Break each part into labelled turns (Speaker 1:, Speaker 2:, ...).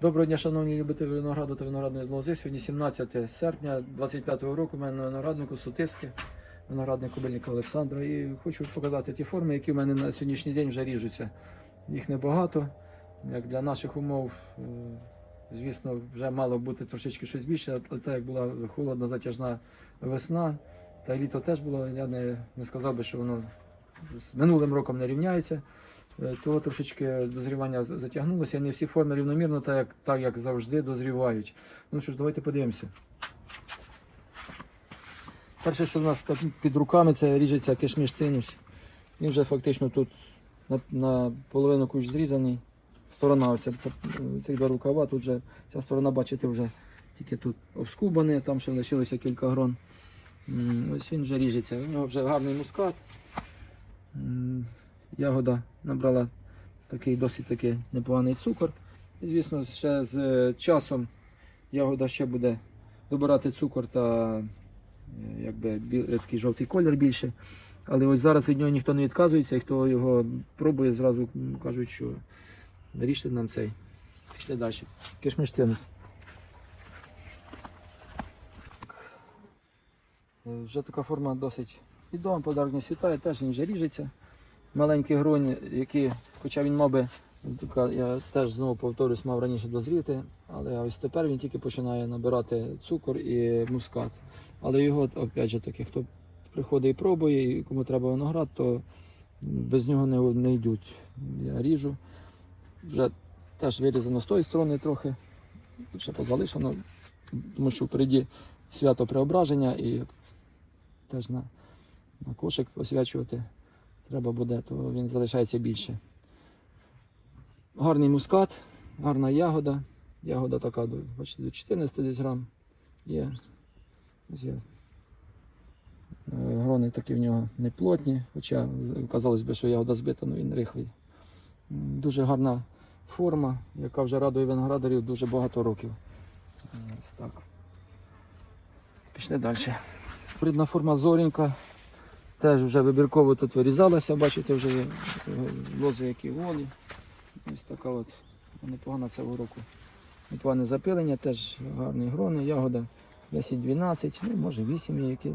Speaker 1: Доброго дня, шановні любителі винограду та виноградної лози. Сьогодні 17 серпня 25-го року. У мене на винограднику сутиски, виноградник Кобильника Олександра. І хочу показати ті форми, які в мене на сьогоднішній день вже ріжуться. Їх небагато. Як для наших умов, е, звісно, вже мало бути трошечки щось більше, але так як була холодна затяжна весна, та літо теж було, я не, не сказав би, що воно з минулим роком не рівняється. Е, то трошечки дозрівання затягнулося. Не всі форми рівномірно, так як, так як завжди, дозрівають. Ну що ж, давайте подивимося. Перше, що в нас під руками, це ріжеться кишміш цинус. Він вже фактично тут на, на половину кущ зрізаний. Сторона, оця, ці два рукава, тут вже ця сторона, бачите, вже тільки тут обскубане, там ще лишилося кілька грон. Ось він вже ріжеться. У нього вже гарний мускат. Ягода набрала такий досить таки непоганий цукор. І, звісно, ще з е, часом ягода ще буде добирати цукор та е, якби, такий жовтий колір більше. Але ось зараз від нього ніхто не відказується, і хто його пробує, зразу кажуть, що ріжте нам цей. Пішли далі. Кишмиш цинус. Е, Вже така форма досить відома, подарок світає, теж він вже ріжеться маленькі гроні, які, хоча він мав би, я теж знову повторюсь, мав раніше дозріти, але ось тепер він тільки починає набирати цукор і мускат. Але його, опять же таки, хто приходить і пробує, і кому треба виноград, то без нього не, не йдуть. Я ріжу. Вже теж вирізано з тої сторони трохи, ще позалишено, тому що впереді свято преображення і теж на, на кошик освячувати треба буде, то він залишається більше. Гарний мускат, гарна ягода. Ягода така, бачите, до 14 десь грам є. Е, Грони такі в нього не плотні, хоча казалось би, що ягода збита, але він рихлий. Дуже гарна форма, яка вже радує виноградарів дуже багато років. Ось так. Пішли далі. Придна форма зорінька. Теж вже вибірково тут вирізалася, бачите, вже є е, лози, які голі. Ось така от непогана цього року. Непогане запилення, теж гарні грони, ягода 10-12, ну може 8 є, які,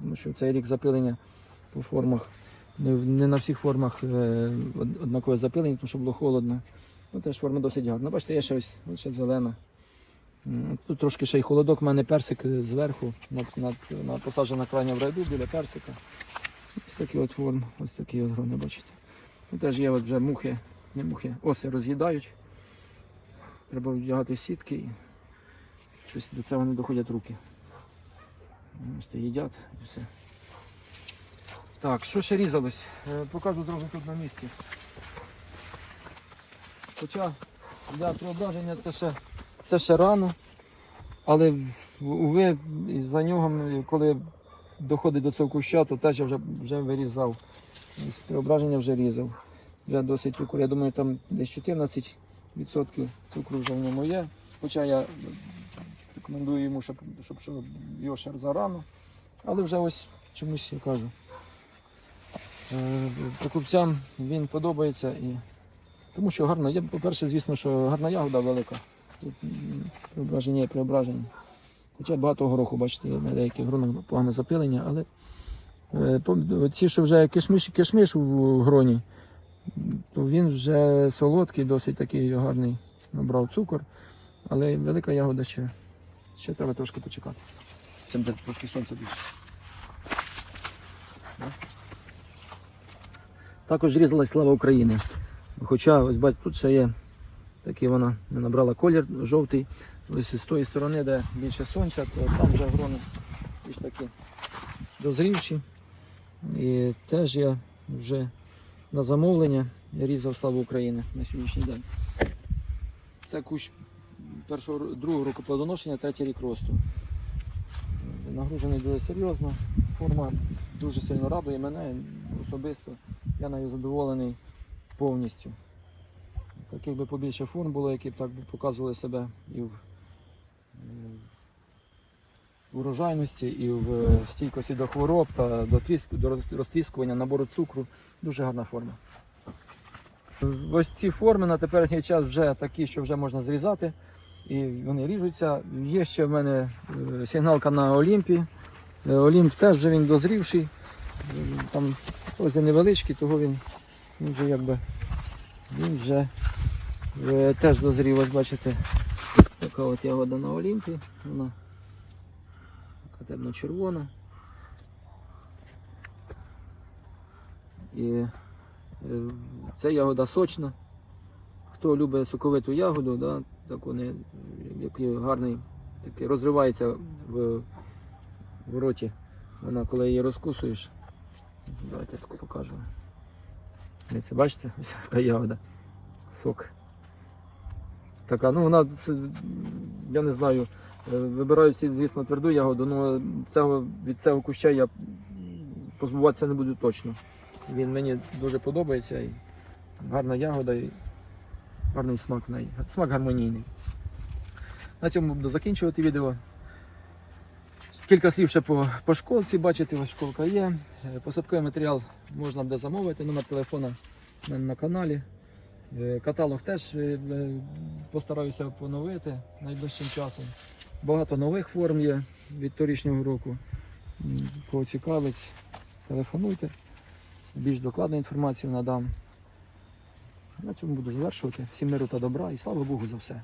Speaker 1: тому що цей рік запилення по формах. Не, не на всіх формах е, однакове запилення, тому що було холодно. Ну, теж форма досить гарна. Бачите, є ще ось, ще зелена. Тут трошки ще й холодок, у мене персик зверху, над, над, посаджена крайня в ряду біля персика. Такі от форми, ось такі от грони, бачите. Ну, теж є от вже мухи, не мухи, оси роз'їдають. Треба вдягати сітки і щось до цього не доходять руки. Ось те їдять і все. Так, що ще різалось? Е, Покажу зразу тут на місці. Хоча для преображення це ще, це ще рано, але уви, за нього, коли доходить до цього куща, то теж я вже, вже вирізав. Преображення вже різав. Вже досить цукор. Я думаю, там десь 14% цукру вже в ньому є. Хоча я рекомендую йому, щоб, щоб, щоб його ще зарано. Але вже ось чомусь я кажу. Е, Покупцям він подобається і тому що гарна. Я, по-перше, звісно, що гарна ягода велика. Тут преображення є преображення. Хоча багато гороху, бачите, є на деяких гронах погане запилення, але е, ці, що вже кишмиш, кишмиш у гроні, то він вже солодкий, досить такий гарний, набрав цукор, але велика ягода ще, ще треба трошки почекати. Це буде трошки сонця більше. Також різалась слава України. Хоча, ось бачите, тут ще є такий вона не набрала колір жовтий. Ось з тої сторони, де більше сонця, то там вже грони більш такі дозрівші. І теж я вже на замовлення різав славу України на сьогоднішній день. Це кущ першого, другого року плодоношення, третій рік росту. Нагружений дуже серйозно. Форма дуже сильно радує мене особисто. Я нею задоволений повністю. Таких би побільше форм було, які б так показували себе і в урожайності, і в стійкості до хвороб та до, тріску, до розтріскування, набору цукру. Дуже гарна форма. Ось ці форми на теперішній час вже такі, що вже можна зрізати. І вони ріжуться. Є ще в мене е, сигналка на Олімпі. Е, Олімп теж вже він дозрівший. Е, Там ось невеличкий, того він, він вже якби він вже теж дозрів. Ось бачите, така от ягода на Олімпі. Вона така темно-червона. І е, ця ягода сочна. Хто любить соковиту ягоду, да, так вони, який гарний, такий розривається в, в роті. Вона, коли її розкусуєш, давайте так покажу. Бачите, ось така ягода. Сок. Така, ну вона, я не знаю, е, вибираю звісно, тверду ягоду, але цього, від цього куща я позбуватися не буду точно. Він мені дуже подобається. І гарна ягода і гарний смак неї. Смак гармонійний. На цьому буду закінчувати відео. Кілька слів ще по, по школці, бачите, ось школка є. Е, Посадковий матеріал можна буде замовити, номер телефона мене на каналі. Е, Каталог теж е, е, постараюся поновити найближчим часом. Багато нових форм є від торішнього року. Кого цікавить, телефонуйте. Більш докладну інформацію надам. На цьому буду завершувати. Всім миру та добра і слава Богу за все.